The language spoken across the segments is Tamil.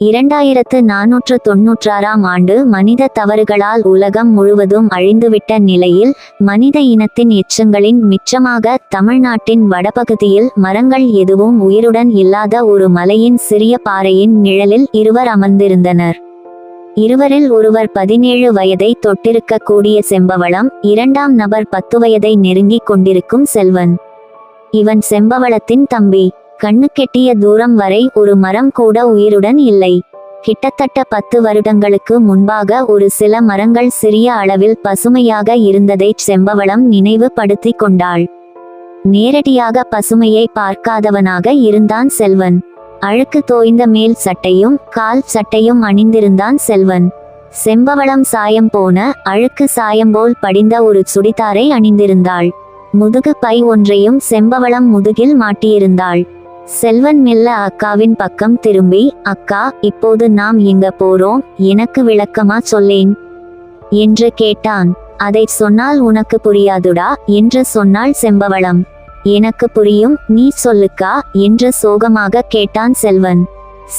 இரண்டாயிரத்து நானூற்று தொன்னூற்றாறாம் ஆண்டு மனித தவறுகளால் உலகம் முழுவதும் அழிந்துவிட்ட நிலையில் மனித இனத்தின் எச்சங்களின் மிச்சமாக தமிழ்நாட்டின் வடபகுதியில் மரங்கள் எதுவும் உயிருடன் இல்லாத ஒரு மலையின் சிறிய பாறையின் நிழலில் இருவர் அமர்ந்திருந்தனர். இருவரில் ஒருவர் பதினேழு வயதை தொட்டிருக்கக்கூடிய செம்பவளம் இரண்டாம் நபர் பத்து வயதை நெருங்கிக் கொண்டிருக்கும் செல்வன். இவன் செம்பவளத்தின் தம்பி. கண்ணுக்கெட்டிய தூரம் வரை ஒரு மரம் கூட உயிருடன் இல்லை. கிட்டத்தட்ட பத்து வருடங்களுக்கு முன்பாக ஒரு சில மரங்கள் சிறிய அளவில் பசுமையாக இருந்ததை செம்பவளம் நினைவுபடுத்தி கொண்டாள். நேரடியாக பசுமையை பார்க்காதவனாக இருந்தான் செல்வன். அழுக்கு தோய்ந்த மேல் சட்டையும் கால் சட்டையும் அணிந்திருந்தான் செல்வன். செம்பவளம் சாயம் போன அழுக்கு சாயம் போல் படிந்த ஒரு சுடிதாரை அணிந்திருந்தாள். முதுகு பை ஒன்றையும் செம்பவளம் முதுகில் மாட்டியிருந்தாள். செல்வன் மெல்ல அக்காவின் பக்கம் திரும்பி அக்கா இப்போது நாம் எங்க போறோம்? எனக்கு விளக்கமா சொல்லேன். என்று கேட்டான். அதை சொன்னால் உனக்கு புரியாதுடா என்று சொன்னாள் செம்பவளம். எனக்கு புரியும் நீ சொல்லுக்கா என்று சோகமாக கேட்டான் செல்வன்.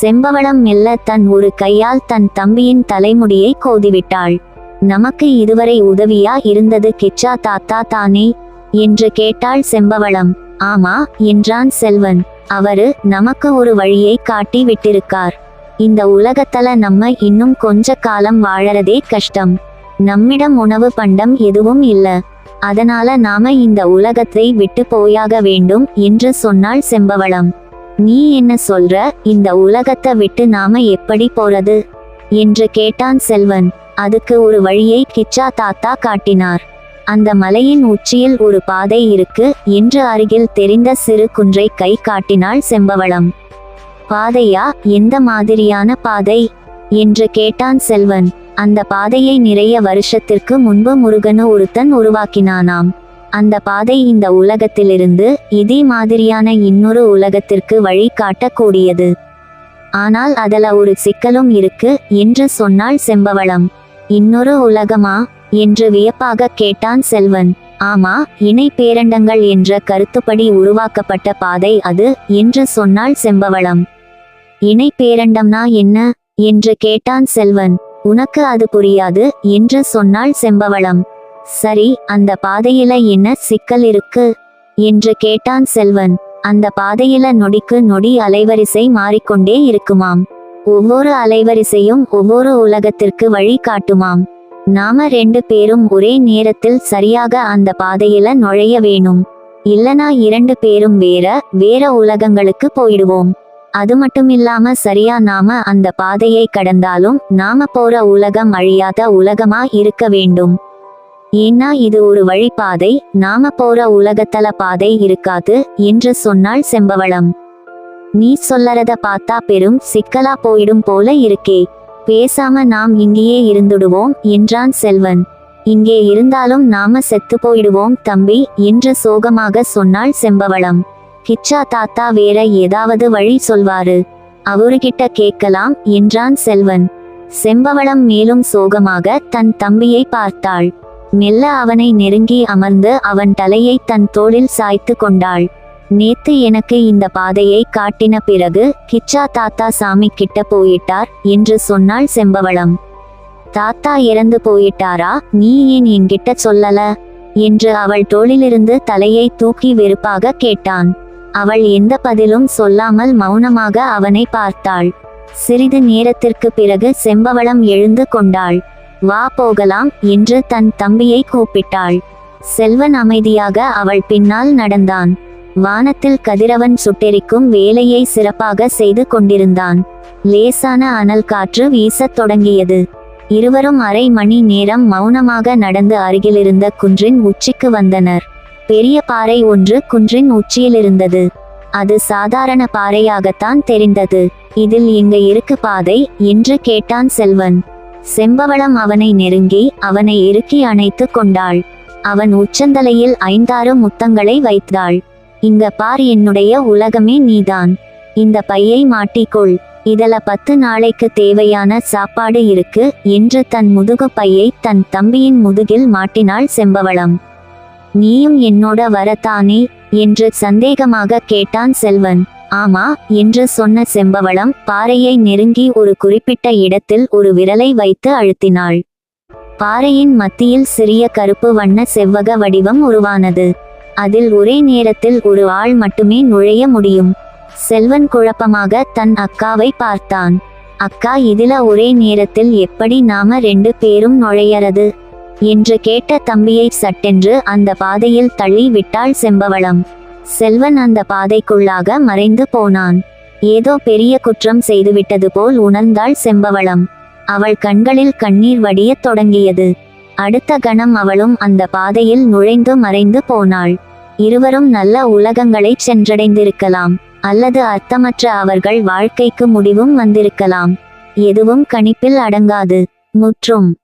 செம்பவளம் மெல்ல தன் ஒரு கையால் தன் தம்பியின் தலைமுடியை கோதிவிட்டாள். நமக்கு இதுவரை உதவியா இருந்தது கிச்சா தாத்தா தானே? என்று கேட்டாள் செம்பவளம். ஆமா என்றான் செல்வன். அவரு நமக்கு ஒரு வழியை காட்டி விட்டிருக்கார். இந்த உலகத்தல நம்ம இன்னும் கொஞ்ச காலம் வாழறதே கஷ்டம். நம்மிடம் உணவு பண்டம் எதுவும் இல்ல. அதனால நாம இந்த உலகத்தை விட்டு போயாக வேண்டும் என்று சொன்னாள் செம்பவளம். நீ என்ன சொல்ற? இந்த உலகத்தை விட்டு நாம எப்படி போறது? என்று கேட்டான் செல்வன். அதுக்கு ஒரு வழியை கிச்சா தாத்தா காட்டினார். அந்த மலையின் உச்சியில் ஒரு பாதை இருக்கு என்று அருகில் தெரிந்த சிறு குன்றை கை காட்டினாள் செம்பவளம். பாதையா? எந்த மாதிரியான பாதை என்று கேட்டான் செல்வன். அந்த பாதையை நிறைய வருஷத்திற்கு முன்பு முருகனு ஒருத்தன் உருவாக்கினானாம். அந்த பாதை இந்த உலகத்திலிருந்து இதே மாதிரியான இன்னொரு உலகத்திற்கு வழி காட்டக்கூடியது. ஆனால் அதில் ஒரு சிக்கலும் இருக்கு என்று சொன்னாள் செம்பவளம். இன்னொரு உலகமா? என்று வியப்பாக கேட்டான் செல்வன். ஆமா இணை பேரண்டங்கள் என்ற கருத்துப்படி உருவாக்கப்பட்ட பாதை அது என்று சொன்னாள் செம்பவளம். இணை பேரண்டம்னா என்ன? என்று கேட்டான் செல்வன். உனக்கு அது புரியாது என்று சொன்னாள் செம்பவளம். சரி அந்த பாதையில என்ன சிக்கல் இருக்கு? என்று கேட்டான் செல்வன். அந்த பாதையில நொடிக்கு நொடி அலைவரிசை மாறிக்கொண்டே இருக்குமாம். ஒவ்வொரு அலைவரிசையும் ஒவ்வொரு உலகத்திற்கு வழி காட்டுமாம். நாம ரெண்டு பேரும் ஒரே நேரத்தில் சரியாக அந்த பாதையில நுழைய வேணும். இல்லனா இரண்டு பேரும் வேற வேற உலகங்களுக்கு போயிடுவோம். அது மட்டும் இல்லாம சரியா நாம அந்த பாதையை கடந்தாலும் நாம போற உலகம் அழியாத உலகமா இருக்க வேண்டும். ஏன்னா இது ஒரு வழிபாதை நாம போற உலகத்தல பாதை இருக்காது என்று சொன்னாள் செம்பவளம். நீ சொல்லறத பார்த்தா பெரும் சிக்கலா போயிடும் போல இருக்கே. பேசாம நாம் இங்கேயே இருந்துடுவோம் என்றான் செல்வன். இங்கே இருந்தாலும் நாம செத்து போயிடுவோம் தம்பி என்று சோகமாக சொன்னாள் செம்பவளம். ஹிச்சா தாத்தா வேற ஏதாவது வழி சொல்வாரு. அவருகிட்ட கேட்கலாம் என்றான் செல்வன். செம்பவளம் மேலும் சோகமாக தன் தம்பியை பார்த்தாள். மெல்ல அவனை நெருங்கி அமர்ந்து அவன் தலையை தன் தோளில் சாய்த்து கொண்டாள். நேத்து எனக்கு இந்த பாதையை காட்டின பிறகு கிச்சா தாத்தா சாமி கிட்ட போயிட்டார் என்று சொன்னாள் செம்பவளம். தாத்தா இறந்து போயிட்டாரா நீ ஏன் என்கிட்ட சொல்லல? என்று அவள் தோளிலிருந்து தலையை தூக்கி வெறுப்பாக கேட்டான். அவள் எந்த பதிலும் சொல்லாமல் மௌனமாக அவனை பார்த்தாள். சிறிது நேரத்திற்கு பிறகு செம்பவளம் எழுந்து கொண்டாள். வா போகலாம் என்று தன் தம்பியை கூப்பிட்டாள். செல்வன் அமைதியாக அவள் பின்னால் நடந்தான். வானத்தில் கதிரவன் சுட்டெரிக்கும் வேலையை சிறப்பாக செய்து கொண்டிருந்தான். லேசான அனல் காற்று வீசத் தொடங்கியது. இருவரும் அரை மணி நேரம் மௌனமாக நடந்து அருகிலிருந்த குன்றின் உச்சிக்கு வந்தனர். பெரிய பாறை ஒன்று குன்றின் உச்சியில் இருந்தது அது சாதாரண பாறையாகத்தான் தெரிந்தது. இதில் எங்க இருக்கு பாதை என்று கேட்டான் செல்வன். செம்பவளம் அவனை நெருங்கி அவனை இறுக்கி அணைத்து கொண்டாள். அவன் உச்சந்தலையில் ஐந்தாறு முத்தங்களை வைத்தாள். இங்க பார் என்னுடைய உலகமே நீதான். இந்த பையை மாட்டிக்கொள். இதல பத்து நாளைக்கு தேவையான சாப்பாடு இருக்கு என்று தன் முதுகு பையை தன் தம்பியின் முதுகில் மாட்டினாள் செம்பவளம். நீயும் என்னோட வரத்தானே என்று சந்தேகமாக கேட்டான் செல்வன். ஆமா என்று சொன்ன செம்பவளம் பாறையை நெருங்கி ஒரு குறிப்பிட்ட இடத்தில் ஒரு விரலை வைத்து அழுத்தினாள். பாறையின் மத்தியில் சிறிய கருப்பு வண்ண செவ்வக வடிவம் உருவானது. அதில் ஒரே நேரத்தில் ஒரு ஆள் மட்டுமே நுழைய முடியும். செல்வன் குழப்பமாக தன் அக்காவை பார்த்தான். அக்கா இதுல ஒரே நேரத்தில் எப்படி நாம ரெண்டு பேரும் நுழையறது? என்று கேட்ட தம்பியை சட்டென்று அந்த பாதையில் தள்ளி விட்டாள் செம்பவளம். செல்வன் அந்த பாதைக்குள்ளாக மறைந்து போனான். ஏதோ பெரிய குற்றம் செய்துவிட்டது போல் உணர்ந்தாள் செம்பவளம். அவள் கண்களில் கண்ணீர் வடியத் தொடங்கியது. அடுத்த கணம் அவளும் அந்த பாதையில் நுழைந்து மறைந்து போனாள். இருவரும் நல்ல உலகங்களை சென்றடைந்திருக்கலாம் அல்லது அர்த்தமற்ற அவர்கள் வாழ்க்கைக்கு முடிவும் வந்திருக்கலாம். எதுவும் கணிப்பில் அடங்காது. முற்றும்.